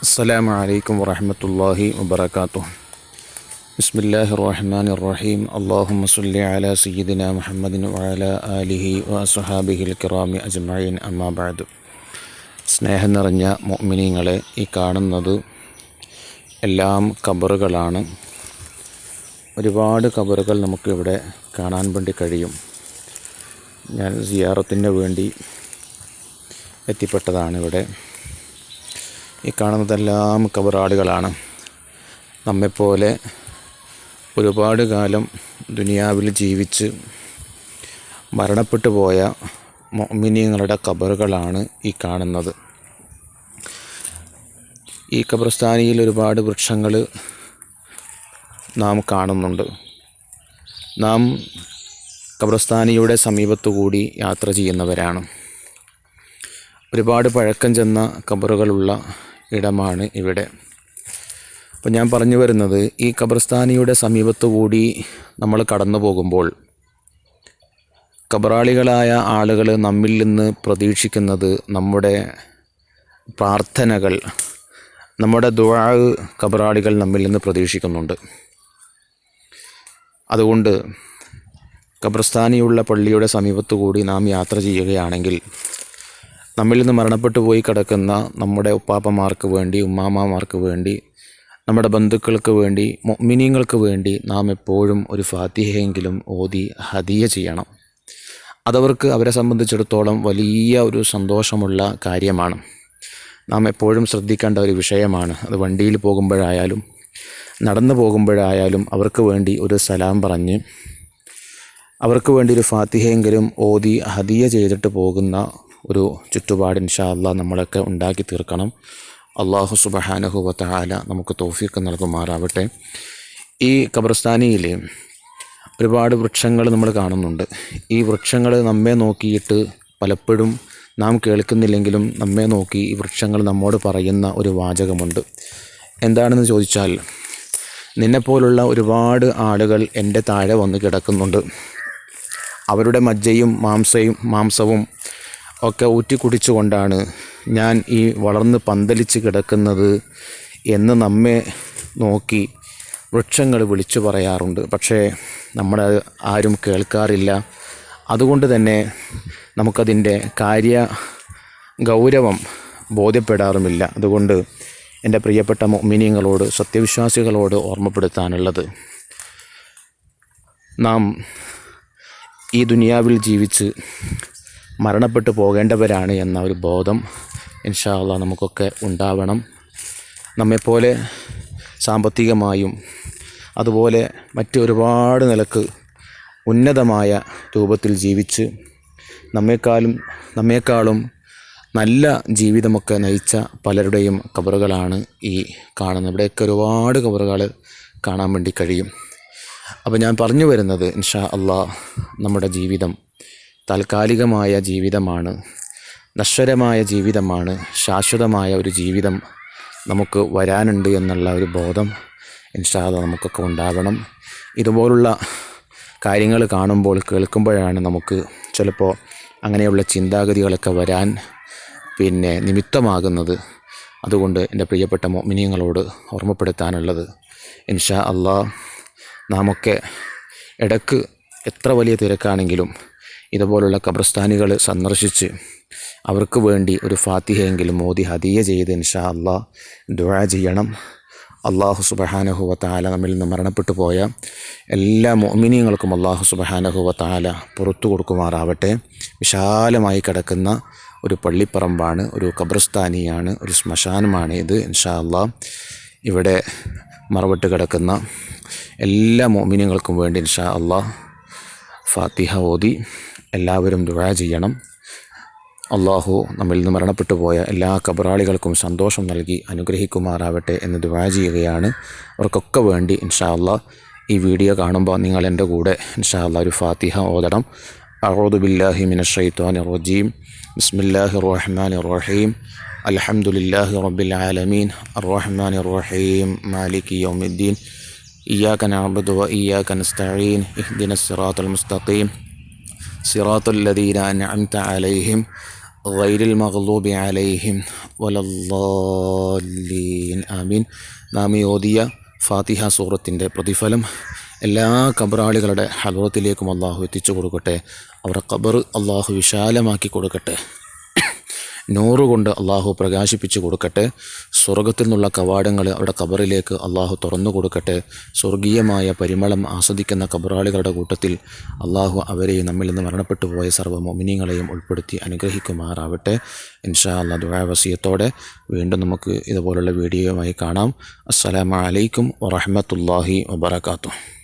السلام عليكم ورحمة الله وبركاته بسم الله الرحمن الرحيم اللهم صل على سيدنا محمد وعلى آله وأصحابه الكرام أجمعين أما بعد സ്നേഹം നിറഞ്ഞ മൊമിനിങ്ങളെ ഈ കാണുന്നത് എല്ലാം കബറുകളാണ് ഒരുപാട് കബറുകൾ നമുക്കിവിടെ കാണാൻ വേണ്ടി കഴിയും ഞാൻ സിയാറത്തിന് വേണ്ടി എത്തിപ്പെട്ടതാണ് ഇവിടെ ഈ കാണുന്നതെല്ലാം കബറാടുകളാണ്. നമ്മെപ്പോലെ ഒരുപാട് കാലം ദുനിയാവിൽ ജീവിച്ച് മരണപ്പെട്ടു പോയ മൊമിനിയങ്ങളുടെ കബറുകളാണ് ഈ കാണുന്നത്. ഈ കബർസ്ഥാനിയിൽ ഒരുപാട് വൃക്ഷങ്ങൾ നാം കാണുന്നുണ്ട്. നാം കബർസ്ഥാനിയുടെ സമീപത്തുകൂടി യാത്ര ചെയ്യുന്നവരാണ്. ഒരുപാട് പഴക്കം ചെന്ന കബറുകളുള്ള ഇടമാണ് ഇവിടെ. അപ്പോൾ ഞാൻ പറഞ്ഞു വരുന്നത് ഈ ഖബർസ്ഥാനിയുടെ സമീപത്തു കൂടി നമ്മൾ കടന്നു പോകുമ്പോൾ കബറാളികളായ ആളുകൾ നമ്മിൽ നിന്ന് പ്രതീക്ഷിക്കുന്നത് നമ്മുടെ പ്രാർത്ഥനകൾ നമ്മുടെ ദുആ കബറാളികൾ നമ്മിൽ നിന്ന് പ്രതീക്ഷിക്കുന്നുണ്ട്. അതുകൊണ്ട് ഖബർസ്ഥാനിയുള്ള പള്ളിയുടെ സമീപത്തു കൂടി നാം യാത്ര ചെയ്യുകയാണെങ്കിൽ നമ്മിൽ നിന്ന് മരണപ്പെട്ടു പോയി കിടക്കുന്ന നമ്മുടെ ഉപ്പാപ്പമാർക്ക് വേണ്ടി ഉമ്മാമ്മമാർക്ക് വേണ്ടി നമ്മുടെ ബന്ധുക്കൾക്ക് വേണ്ടി മിനിങ്ങൾക്ക് വേണ്ടി നാം എപ്പോഴും ഒരു ഫാത്തിഹയെങ്കിലും ഓതി ഹദിയ ചെയ്യണം. അതവർക്ക് അവരെ സംബന്ധിച്ചിടത്തോളം വലിയ ഒരു സന്തോഷമുള്ള കാര്യമാണ്. നാം എപ്പോഴും ശ്രദ്ധിക്കേണ്ട ഒരു വിഷയമാണ്. അത് വണ്ടിയിൽ പോകുമ്പോഴായാലും നടന്നു പോകുമ്പോഴായാലും അവർക്ക് വേണ്ടി ഒരു സലാം പറഞ്ഞ് അവർക്ക് വേണ്ടി ഒരു ഫാത്തിഹയെങ്കിലും ഓതി ഹദിയ ചെയ്തിട്ട് പോകുന്ന ഒരു ചുറ്റുപാട് ഇൻഷാ അള്ളാഹ് നമ്മളൊക്കെ ഉണ്ടാക്കി തീർക്കണം. അള്ളാഹു സുബഹാനഹുവത്താല നമുക്ക് തോഫിക്ക് നൽകുമാറാവട്ടെ. ഈ ഖബർസ്ഥാനിയിൽ ഒരുപാട് വൃക്ഷങ്ങൾ നമ്മൾ കാണുന്നുണ്ട്. ഈ വൃക്ഷങ്ങൾ നമ്മെ നോക്കിയിട്ട് പലപ്പോഴും നാം കേൾക്കുന്നില്ലെങ്കിലും നമ്മെ നോക്കി ഈ വൃക്ഷങ്ങൾ നമ്മോട് പറയുന്ന ഒരു വാചകമുണ്ട്. എന്താണെന്ന് ചോദിച്ചാൽ നിന്നെപ്പോലുള്ള ഒരുപാട് ആളുകൾ എന്റെ താഴെ വന്ന് കിടക്കുന്നുണ്ട്. അവരുടെ മജ്ജയും മാംസയും മാംസവും ഒക്കെ ഊറ്റി കുടിച്ചുകൊണ്ടാണ് ഞാൻ ഈ വളർന്ന് പന്തലിച്ച് കിടക്കുന്നത് എന്ന് നമ്മെ നോക്കി വൃക്ഷങ്ങൾ വിളിച്ചു പറയാറുണ്ട്. പക്ഷേ നമ്മുടെ ആരും കേൾക്കാറില്ല. അതുകൊണ്ട് തന്നെ നമുക്കതിന്റെ കാര്യ ഗൗരവം ബോധ്യപ്പെടാറുമില്ല. അതുകൊണ്ട് എന്റെ പ്രിയപ്പെട്ട മിനിയങ്ങളോട് സത്യവിശ്വാസികളോട് ഓർമ്മപ്പെടുത്താനുള്ളത്. നാം ഈ ദുനിയാവിൽ ജീവിച്ച് മരണപ്പെട്ടു പോകേണ്ടവരാണ് എന്ന ഒരു ബോധം ഇൻഷാല്ല നമുക്കൊക്കെ ഉണ്ടാവണം. നമ്മെപ്പോലെ സാമ്പത്തികമായും അതുപോലെ മറ്റ് ഒരുപാട് നിലയ്ക്ക് ഉന്നതമായ രൂപത്തിൽ ജീവിച്ച് നമ്മെക്കാളും നമ്മേക്കാളും നല്ല ജീവിതമൊക്കെ നയിച്ച പലരുടെയും കബറുകളാണ് ഈ കാണുന്നത്. ഇവിടെയൊക്കെ ഒരുപാട് കബറുകൾ കാണാൻ വേണ്ടി കഴിയും. അപ്പോൾ ഞാൻ പറഞ്ഞു വരുന്നത് ഇൻഷാ അള്ളാ നമ്മുടെ ജീവിതം താൽക്കാലികമായ ജീവിതമാണ് നശ്വരമായ ജീവിതമാണ് ശാശ്വതമായ ഒരു ജീവിതം നമുക്ക് വരാനുണ്ട് എന്നുള്ള ഒരു ബോധം ഇൻഷാല്ല നമുക്കൊക്കെ ഉണ്ടാകണം ഇതുപോലുള്ള കാര്യങ്ങൾ കാണുമ്പോൾ കേൾക്കുമ്പോഴാണ് നമുക്ക് ചിലപ്പോൾ അങ്ങനെയുള്ള ചിന്താഗതികളൊക്കെ വരാൻ പിന്നെ നിമിത്തമാകുന്നത്. അതുകൊണ്ട് എന്റെ പ്രിയപ്പെട്ട മോമിനിയങ്ങളോട് ഓർമ്മപ്പെടുത്താനുള്ളത് ഇൻഷാ അള്ളാ നാമൊക്കെ ഇടയ്ക്ക് എത്ര വലിയ തിരക്കാണെങ്കിലും ഇതുപോലുള്ള ഖബർസ്ഥാനികൾ സന്ദർശിച്ച് അവർക്ക് വേണ്ടി ഒരു ഫാത്തിഹയെങ്കിലും മോദി ഹദിയ ചെയ്ത് ഇൻഷാ അള്ളാ ദുആ ചെയ്യണം. അള്ളാഹു സുബഹാനഹുവ നമ്മിൽ നിന്ന് മരണപ്പെട്ടു പോയ എല്ലാ മോമിനിയങ്ങൾക്കും അള്ളാഹു സുബഹാനഹുവ പുറത്തു കൊടുക്കുമാറാവട്ടെ. വിശാലമായി കിടക്കുന്ന ഒരു പള്ളിപ്പറമ്പാണ് ഒരു ഖബർസ്ഥാനിയാണ് ഒരു ശ്മശാനമാണ് ഇത് ഇൻഷാ അള്ളാ. ഇവിടെ മറവിട്ട് കിടക്കുന്ന എല്ലാ മോമിനിയങ്ങൾക്കും വേണ്ടി ഇൻഷാ അള്ളാ ഫാത്തിഹ ഓതി. എല്ലാവരും ദുഴ ചെയ്യണം അള്ളാഹു നമ്മിൽ നിന്ന് മരണപ്പെട്ടു പോയ എല്ലാ കബറാളികൾക്കും സന്തോഷം നൽകി അനുഗ്രഹിക്കുമാറാവട്ടെ എന്ന് ദുഴ ചെയ്യുകയാണ് അവർക്കൊക്കെ വേണ്ടി ഇൻഷാ അള്ളാ ഈ വീഡിയോ കാണുമ്പോൾ നിങ്ങൾ എൻ്റെ കൂടെ ഇൻഷാ അള്ളാ ഒരു ഫാത്തിഹ ഓതണം أعوذ بالله من الشيطان الرجيم بسم الله الرحمن الرحيم الحمد لله رب العالمين الرحمن الرحيم مالك يوم الدين إياك نعبد وإياك نستعين اهدنا الصراط المستقيم സിറാത്തുല്ലദീന അൻഅംത അലൈഹിം ഗൈരിൽ മഹ്ലൂബി അലൈഹിം വലല്ലാലീൻ ആമീൻ നാം ഓതിയ ഫാത്തിഹ സൂറത്തിന്റെ പ്രതിഫലം എല്ലാ കബറാളികളുടെ ഹലറത്തിലേക്കും അള്ളാഹു എത്തിച്ചു കൊടുക്കട്ടെ. അവരുടെ കബർ അള്ളാഹു വിശാലമാക്കി കൊടുക്കട്ടെ. നൂറ് കൊണ്ട് അള്ളാഹു പ്രകാശിപ്പിച്ചു കൊടുക്കട്ടെ. സ്വർഗത്തിൽ നിന്നുള്ള കവാടങ്ങൾ അവിടെ കബറിലേക്ക് അള്ളാഹു തുറന്നു കൊടുക്കട്ടെ. സ്വർഗീയമായ പരിമളം ആസ്വദിക്കുന്ന കബറാളികളുടെ കൂട്ടത്തിൽ അള്ളാഹു അവരെയും നമ്മിൽ നിന്ന് മരണപ്പെട്ടു പോയ സർവ മൊമിനിങ്ങളെയും ഉൾപ്പെടുത്തി അനുഗ്രഹിക്കുമാറാവട്ടെ. ഇൻഷാ അല്ലാ ദുരാവസിയത്തോടെ വീണ്ടും നമുക്ക് ഇതുപോലുള്ള വീഡിയോയുമായി കാണാം. അസ്സലാമു അലൈക്കും വറഹ്മത്തുള്ളാഹി വബറകാതുഹു.